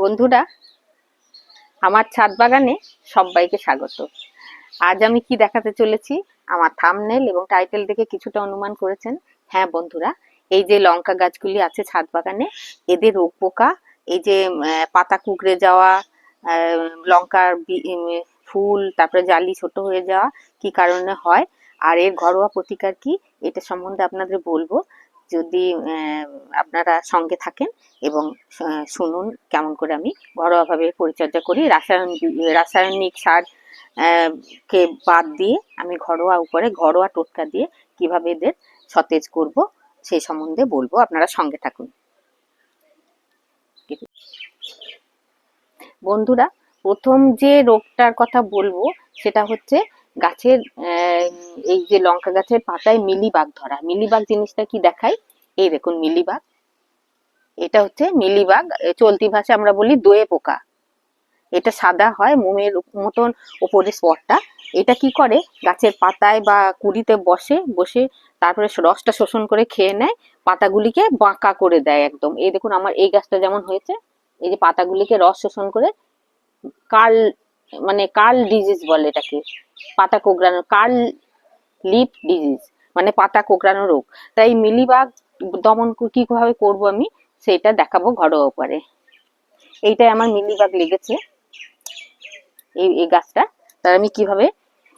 বন্ধুরা, আমার ছাদ বাগানে সবাইকে স্বাগত। আজ আমি কি দেখাতে চলেছি? আমার থামনেল এবং টাইটেল দেখে কিছুটা অনুমান করেছেন। হ্যাঁ বন্ধুরা, এই যে লঙ্কা গাছগুলি আছে ছাদ বাগানে, এদের রোগ পোকা, এই যে পাতা কুকড়ে যাওয়া লঙ্কার ফুল, তারপরে জালি ছোট হয়ে যাওয়া কি কারণে হয়, আর এর ঘরোয়া প্রতিকার কি, এটা সম্বন্ধে আপনাদের বলব। যদি আপনারা সঙ্গে থাকেন এবং শুনুন কেমন করে আমি ঘরোয়াভাবে পরিচর্যা করি। রাসায়ন রাসায়নিক সার কে বাদ দিয়ে আমি ঘরোয়া উপরে ঘরোয়া টোটকা দিয়ে কীভাবে এদের সতেজ করব সেই সম্বন্ধে বলব। আপনারা সঙ্গে থাকুন। বন্ধুরা, প্রথম যে রোগটার কথা বলব সেটা হচ্ছে গাছের এই যে লঙ্কা গাছের পাতায় মিলিবাগ ধরা। মিলিবাগ জিনিসটা কি দেখায় এই দেখুন মিলিবাগ। এটা হচ্ছে মিলিবাগ। চলতি ভাষায় আমরা বলি দোয়ে পোকা। এটা সাদা হয়, মোমের মতন ওপরে স্পটটা। এটা কি করে? গাছের পাতায় বা কুড়িতে বসে বসে তারপরে রসটা শোষণ করে খেয়ে নেয়। পাতাগুলিকে বাঁকা করে দেয় একদম। এই দেখুন আমার এই গাছটা যেমন হয়েছে, এই যে পাতাগুলিকে রস শোষণ করে কাল মানে কাল ডিজিজ বলে এটাকে। পাতা কোঁকড়ানো, কাল লিপ ডিজিজ মানে পাতা কোঁকড়ানো রোগ। তাই মিলিবাগ দমন কীভাবে করব আমি, সেটা দেখাবো ঘরোয়া উপারে এইটাই আমার মিলিবাগ লেগেছে। এই এই গাছটা, তার আমি কীভাবে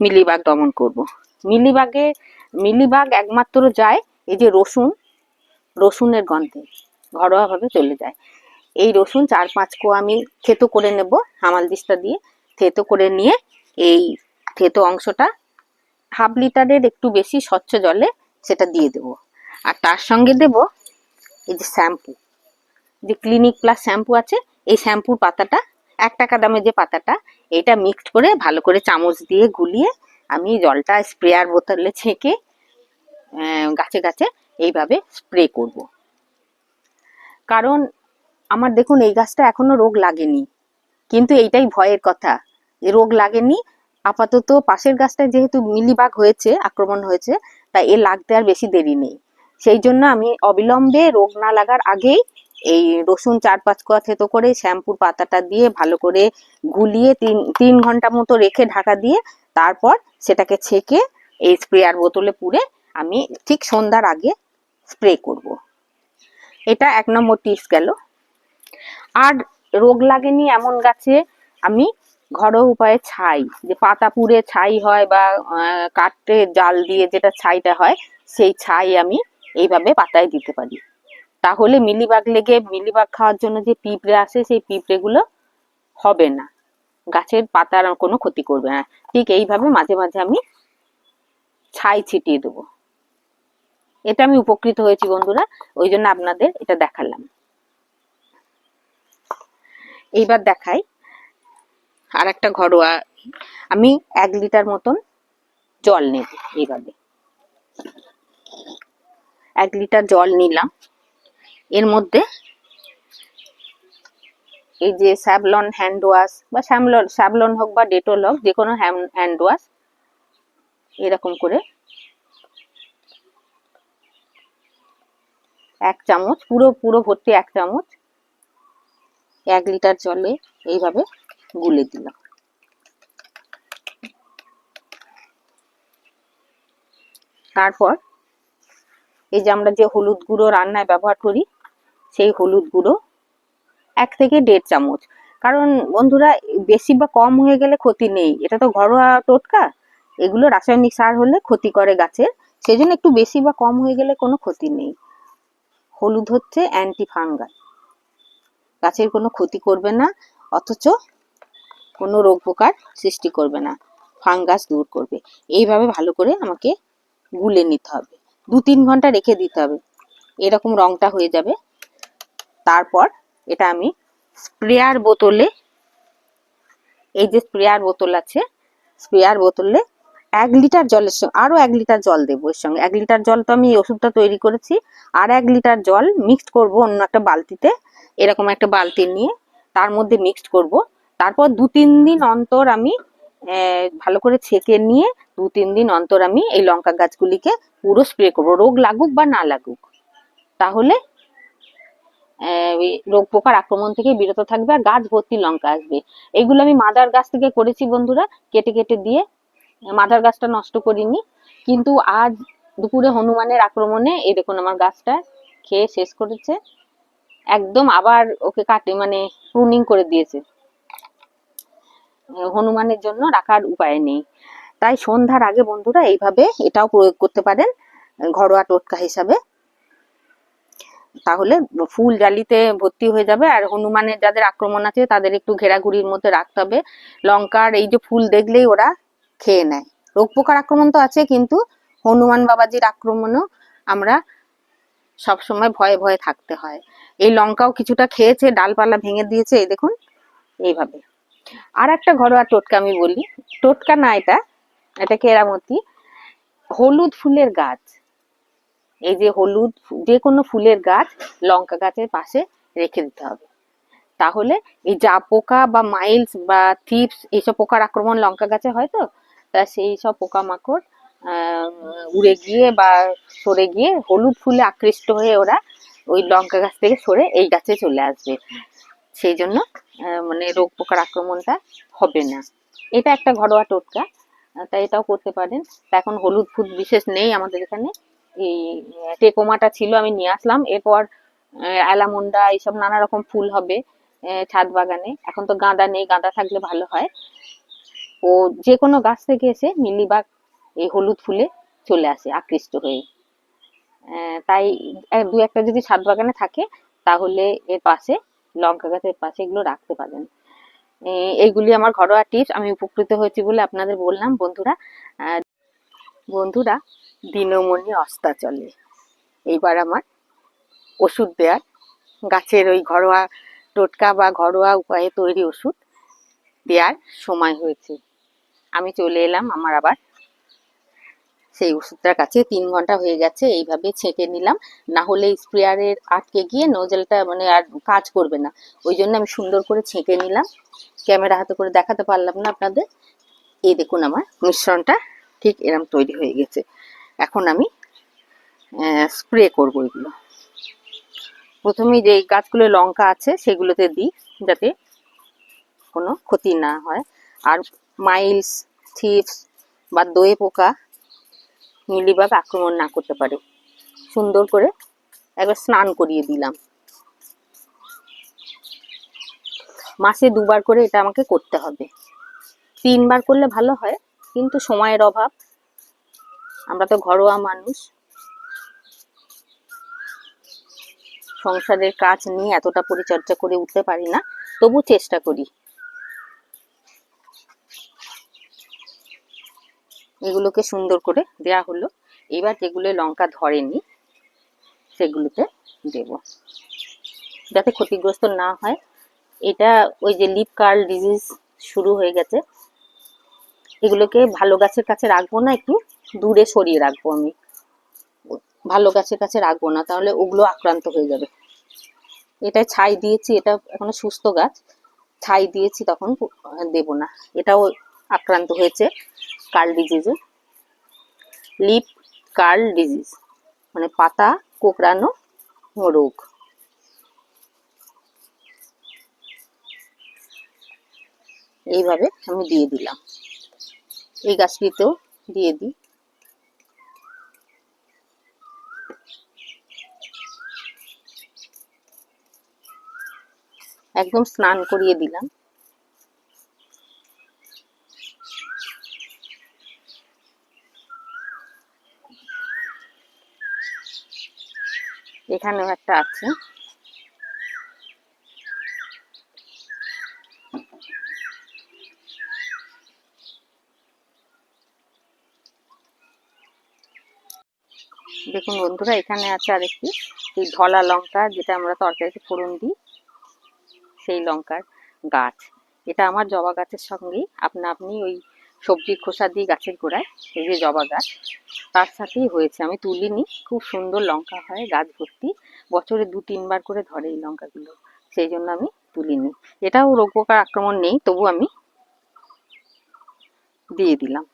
মিলিবাগ দমন করব। মিলিবাগে, মিলিবাগ একমাত্র যায় এই যে রসুন, রসুনের গন্ধে, ঘরোয়াভাবে চলে যায়। এই রসুন চার পাঁচ কো আমি থেতো করে নেব, হামাল দিস্তা দিয়ে, থেতো করে নিয়ে এই থেতো অংশটা হাফ লিটারের একটু বেশি স্বচ্ছ জলে সেটা দিয়ে দেব। আর তার সঙ্গে দেব এই যে শ্যাম্পু। যে ক্লিনিক প্লাস শ্যাম্পু আছে, এই শ্যাম্পুর পাতাটা, এক টাকা দামের যে পাতাটা এটা মিক্সড করে ভালো করে চামচ দিয়ে গুলিয়ে আমি জলটা স্প্রেয়ার বোতলে ছেঁকে গাছে গাছে এইভাবে স্প্রে করব। কারণ আমার দেখুন এই গাছটা এখনও রোগ লাগেনি। কিন্তু এইটাই ভয়ের কথা। রোগ লাগেনি আপাতত পাশের গাছটায় যেহেতু মিলিবাগ হয়েছে, আক্রমণ হয়েছে, তাই এ লাগতে আর বেশি দেরি নেই সেই জন্য আমি অবিলম্বে রোগ না লাগার আগেই এই রসুন চার পাঁচ কোয়া থেতো করে শ্যাম্পুর পাতাটা দিয়ে ভালো করে গুলিয়ে তিন তিন ঘণ্টা মতো রেখে ঢাকা দিয়ে তারপর সেটাকে ছেঁকে এই স্প্রেয়ার বোতলে পুরে আমি ঠিক সন্ধ্যার আগে স্প্রে করব। এটা এক নম্বর টিপস গেল আর রোগ লাগেনি এমন গাছে আমি ঘরোয়া উপায়ে ছাই, যে পাতা পুড়ে ছাই হয় বা কাঠে জাল দিয়ে যেটা ছাইটা হয়, সেই ছাই আমি এইভাবে পাতায় দিতে পারি। তাহলে মিলিবাগ লেগে, মিলিবাগ খাওয়ার জন্য যে পিঁপড়ে আসে, সেই পিঁপড়েগুলো হবে না। গাছের পাতার কোনো ক্ষতি করবে না। ঠিক এইভাবে মাঝে মাঝে আমি ছাই ছিটিয়ে দেবো। এটা আমি উপকৃত হয়েছি বন্ধুরা, ওই জন্য আপনাদের এটা দেখালাম। এইবার দেখাই আর একটা ঘরোয়া। আমি এক লিটার মতন জল নেব এইভাবে। এক লিটার জল নিলাম। এর মধ্যে এই যে স্যাভলন হ্যান্ড ওয়াশ বা স্যামলন, স্যাভলন হোক বা ডেটল হোক, যে কোনো হ্যান্ড ওয়াশ, এরকম করে এক চামচ, পুরো পুরো ভর্তি এক চামচ এক লিটার জলে এইভাবে গুলে দিলাম। তারপর এই যে আমরা যে হলুদ গুঁড়ো রান্নায় ব্যবহার করি, সেই হলুদ গুঁড়ো এক থেকে দেড় চামচ। কারণ বন্ধুরা, বেশি বা কম হয়ে গেলে ক্ষতি নেই। এটা তো ঘরোয়া টোটকা, এগুলো রাসায়নিক সার হলে ক্ষতি করে গাছের সেই জন্য একটু বেশি বা কম হয়ে গেলে কোনো ক্ষতি নেই। হলুদ হচ্ছে অ্যান্টি ফাঙ্গাল গাছের কোনো ক্ষতি করবে না, অথচ কোনো রোগ পোকার সৃষ্টি করবে না, ফাঙ্গাস দূর করবে। এইভাবে ভালো করে আমাকে গুলে নিতে হবে। দু তিন ঘণ্টা রেখে দিতে হবে। এরকম রংটা হয়ে যাবে। তারপর এটা আমি স্প্রেয়ার বোতলে, এই যে স্প্রেয়ার বোতল আছে, স্প্রেয়ার বোতলে এক লিটার জলের সঙ্গে, আরও এক লিটার জল দেবো এর সঙ্গে। এক লিটার জল তো আমি ওষুধটা তৈরি করেছি। আর এক লিটার জল মিক্সড করব অন্য একটা বালতিতে, এরকম একটা বালতি নিয়ে, তার মধ্যে মিক্সড করব। তারপর দু তিন দিন অন্তর আমি ভালো করে ছেঁকে নিয়ে দু তিন দিন অন্তর আমি এই লঙ্কা গাছগুলিকে পুরো স্প্রে করব, রোগ লাগুক বা না লাগুক। তাহলে রোগ পোকার আক্রমণ থেকে বিরত থাকবে আর গাছ ভর্তি লঙ্কা আসবে। এগুলো আমি মাদার গাছ থেকে করেছি বন্ধুরা, কেটে কেটে দিয়ে, মাদার গাছটা নষ্ট করিনি। কিন্তু আজ দুপুরে হনুমানের আক্রমণে, এই দেখুন আমার গাছটা খেয়ে শেষ করেছে। একদম আবার ওকে কাটে মানে প্রুনিং করে দিয়েছে। হনুমানের জন্য রাখার উপায় নেই। তাই সন্ধ্যার আগে বন্ধুরা এইভাবে এটাও প্রয়োগ করতে পারেন, ঘরোয়া টোটকা হিসাবে। তাহলে ফুল জালিতে ভর্তি হয়ে যাবে। আর হনুমানের যাদের আক্রমণ আছে, তাদের একটু ঘেরাঘুরির মধ্যে রাখতে হবে। লঙ্কার এই যে ফুল দেখলেই ওরা খেয়ে নেয়। রোগ পোকার আক্রমণ তো আছে, কিন্তু হনুমান বাবাজির আক্রমণও আমরা সবসময় ভয়ে ভয়ে থাকতে হয়। এই লঙ্কাও কিছুটা খেয়েছে, ডালপালা ভেঙে দিয়েছে, এই দেখুন, এইভাবে। আর একটা ঘরোয়া টোটকা আমি বলি। টোটকা না এটা এটা কেরামতি। হলুদ ফুলের গাছ। এই যে হলুদ, যে কোনো ফুলের গাছ লঙ্কা গাছের পাশে রেখে দিতে হবে। তাহলে এই যা পোকা বা মাইলস বা থিপস, এইসব পোকার আক্রমণ লঙ্কা গাছে হয় তো? তা সেই সব পোকামাকড় উড়ে গিয়ে বা সরে গিয়ে হলুদ ফুলে আকৃষ্ট হয়ে ওরা ওই লঙ্কা গাছ থেকে সরে এই গাছে চলে আসবে। সেই জন্য মানে রোগ পোকার আক্রমণটা হবে না। এটা একটা ঘরোয়া টোটকা তাই এটাও করতে পারেন। তা এখন হলুদ ফুল বিশেষ নেই আমাদের এখানে। এই টেকোমাটা ছিল, আমি নিয়ে আসলাম। এরপর অ্যালামুন্ডা, এইসব নানা রকম ফুল হবে ছাদ বাগানে। এখন তো গাঁদা নেই, গাঁদা থাকলে ভালো হয়। ও যে কোনো গাছ থেকে এসে মিলিবাগ এই হলুদ ফুলে চলে আসে, আকৃষ্ট হয়ে। তাই দু একটা যদি ছাদ বাগানে থাকে, তাহলে এর পাশে লঙ্কা গাছের পাশে এগুলো রাখতে পারেন এইগুলি আমার ঘরোয়া টিপস আমি উপকৃত হয়েছি বলে আপনাদের বললাম, বন্ধুরা। বন্ধুরা, দিনমণি অস্তাচলে। এইবার আমার ওষুধ দেওয়ার গাছের ওই ঘরোয়া টোটকা বা ঘরোয়া উপায়ে তৈরি ওষুধ দেওয়ার সময় হয়েছে। আমি চলে এলাম, আমার আবার সেই ওষুধটার কাছে তিন ঘণ্টা হয়ে গেছে, এইভাবে ছেঁকে নিলাম। না হলে স্প্রেয়ারের আটকে গিয়ে নোজেলটা মানে আর কাজ করবে না। ওই জন্য আমি সুন্দর করে ছেঁকে নিলাম। ক্যামেরা হাতে করে দেখাতে পারলাম না আপনাদের। এই দেখুন আমার মিশ্রণটা ঠিক এরম তৈরি হয়ে গেছে। এখন আমি স্প্রে করব এগুলো। প্রথমে যে গাছগুলো লঙ্কা আছে সেগুলোতে দিই যাতে কোনো ক্ষতি না হয়। আর মাইলস, থিপস বা দোয়ে পোকা মিলিবাগ আক্রমণ না করতে পারে। সুন্দর করে একবার স্নান করিয়ে দিলাম। মাসে দুবার করে এটা আমাকে করতে হবে। তিনবার করলে ভালো হয়, কিন্তু সময়ের অভাব। আমরা তো ঘরোয়া মানুষ। সংসারের কাজ নিয়ে এতটা পরিচর্যা করে উঠতে পারি না, তবু চেষ্টা করি। এগুলোকে সুন্দর করে দেয়া হলো। এবার যেগুলো লঙ্কা ধরেনি, সেগুলোতে দেব। যাতে ক্ষতিগ্রস্ত না হয়। এটা ওই যে লিপ কার্ল ডিজিজ শুরু হয়ে গেছে। এগুলোকে ভালো গাছের কাছে রাখব না, একটু দূরে সরিয়ে রাখব আমি। ভালো গাছের কাছে রাখব না, তাহলে ওগুলো আক্রান্ত হয়ে যাবে। এটা ছাই দিয়েছি, এটা এখনও সুস্থ গাছ। ছাই দিয়েছি, তখন দেব না। এটাও আক্রান্ত হয়েছে। কার্ল ডিজিজে। লিপ কার্ল ডিজিজ মানে পাতা কোঁকড়ানো রোগ। এইভাবে আমি দিয়ে দিলাম। এই গাছটিতেও দিয়ে দিই। একদম স্নান করিয়ে দিলাম। এখানেও একটা আছে। দেখুন বন্ধুরা, এখানে আছে আরেকটি। এই ধলা লঙ্কা যেটা আমরা তরকারিতে ফোড়ন দিই, সেই লঙ্কার গাছ। এটা আমার জবা গাছের সঙ্গেই আপনা আপনি ওই সবজির খোসা দিয়ে গাছের গোড়ায় এই যে জবা গাছ। তার সাথেই হয়েছে, আমি তুলিনি। খুব সুন্দর লঙ্কা হয়, গাছ ভর্তি। বছরে দু, তিনবার করে ধরে এই লঙ্কাগুলো। সেই জন্য আমি তুলিনি। এটাও রোগ পোকার আক্রমণ নেই, তবু আমি দিয়ে দিলাম।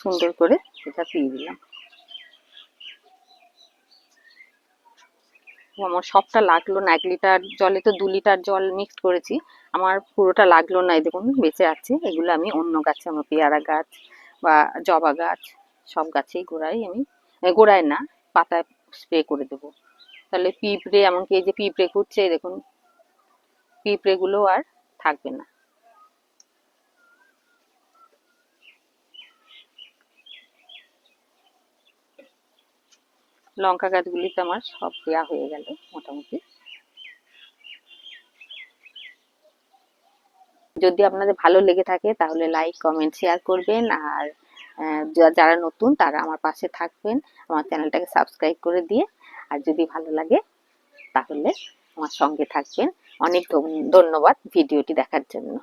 সুন্দর করে এটা দিয়ে দিলাম। আমার সবটা লাগল না, এক লিটার জলে তো দু লিটার জল মিক্সড করেছি, আমার পুরোটা লাগল না এই দেখুন, বেঁচে আছে, এগুলো আমি অন্য গাছে, আমার পেয়ারা গাছ বা জবা গাছ, সব গাছেই গোড়ায় আমি গোড়ায় না, পাতায় স্প্রে করে দেবো। তাহলে পিঁপড়ে, এমনকি এই যে পিঁপড়ে ঘুরছে দেখুন, পিঁপড়েগুলো আর থাকবে না। লঙ্কা গাছগুলিতে আমার সব দেওয়া হয়ে গেল, মোটামুটি। যদি আপনাদের ভালো লেগে থাকে, তাহলে লাইক কমেন্ট শেয়ার করবেন। আর যারা নতুন, তারা আমার পাশে থাকবেন, আমার চ্যানেলটাকে সাবস্ক্রাইব করে দিয়ে। আর যদি ভালো লাগে, তাহলে আমার সঙ্গে থাকবেন। অনেক ধন্য- ধন্যবাদ ভিডিওটি দেখার জন্য।